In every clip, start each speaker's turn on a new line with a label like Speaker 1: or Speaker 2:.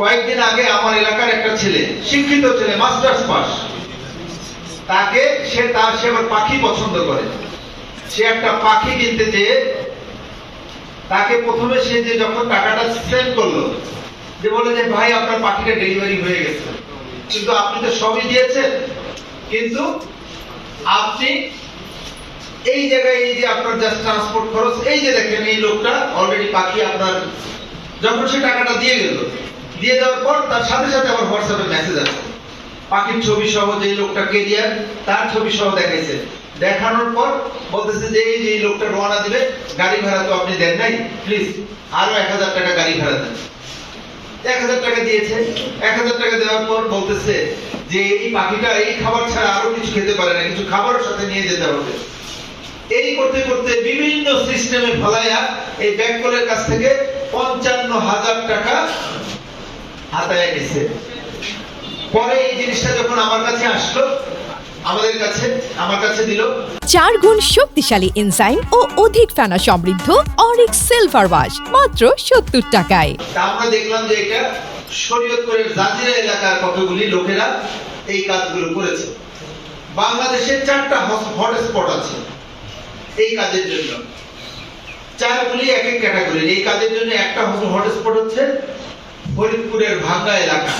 Speaker 1: কয়েকদিন আগে আমার এলাকার একটা ছেলে, শিক্ষিত ছেলে, মাস্টার্স পাস। তাকে সে তার, সে আবার পাখি পছন্দ করে। সে একটা পাখি কিনতে যেয়ে তাকে প্রথমে সে যে যখন টাকাটা সেন্ড করল, যে বলে যে, ভাই, আপনার পাখিটা ডেলিভারি হয়ে গেছে। কিন্তু আপনি তো সবই দিয়েছেন। কিন্তু আপনি এই জায়গায় এই যে আপনার জাস্ট ট্রান্সপোর্ট খরচ, এই যে দেখেন, এই লোকটা অলরেডি পাখি আপনার, যখন সে টাকাটা দিয়ে গেল দিয়ে দেওয়ার পর তার সাথে সাথে আমার হোয়াটসঅ্যাপে মেসেজ আসে। পাখির ছবি সহ যে লোকটা কেরিয়ার তার ছবি সহ দেখাইছে। দেখানোর পর বলতেছে যে এই যে লোকটা রওনা দিবে, গাড়ি ভাড়া তো আপনি দেন নাই প্লিজ আরও এক হাজার টাকা গাড়ি ভাড়া দেন। এক হাজার টাকা দিয়েছে। এক হাজার টাকা দেওয়ার পর বলতেছে যে এই পাখিটা এই খাবার ছাড়া আরও কিছু খেতে পারে না, কিছু খাবারের সাথে নিয়ে যেতে হবে। এই করতে করতে বিভিন্ন সিস্টেমে ফলাইয়া এই ব্যাংকলের কাছ থেকে পঞ্চান্ন হাজার টাকা হাতায় নিছে পরে এই জিনিসটা যখন আমার কাছে আসলো আমাদের কাছে আমার কাছে দিল।
Speaker 2: চার গুণ শক্তিশালী এনজাইম ও অধিক ফেনা সমৃদ্ধ অরিক সিলভার ওয়াশ মাত্র সত্তর টাকায়।
Speaker 1: আমরা দেখলাম যে এটা শরীয়তপুরের জাজিরা এলাকার কতগুলি লোকেরা এই কাজগুলো করেছে। বাংলাদেশের চারটা হটস্পট আছে এই কাজের জন্য। চারগুলি এক এক ক্যাটাগরির। এই কাজের জন্য একটা হটস্পট হচ্ছে ফরিদপুরের ভাঙ্গা এলাকা।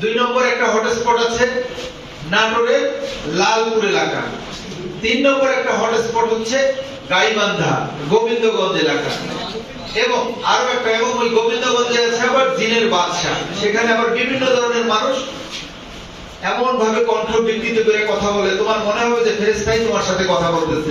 Speaker 1: দুই নম্বর একটা হটস্পট আছে নাটোরের লালপুর এলাকা। তিন নম্বর একটা হটস্পট হচ্ছে গাইবান্ধা, গোবিন্দগঞ্জ এলাকা। এবং আরও একটা, এবং ওই গোবিন্দগঞ্জে আছে আবার জিনের বাদশাহ। সেখানে আবার বিভিন্ন ধরনের মানুষ এমন ভাবে কণ্ঠ বিকৃত করে কথা বলে। তোমার মনে হবে যে ফেরেস্তাই তোমার সাথে কথা বলতেছে।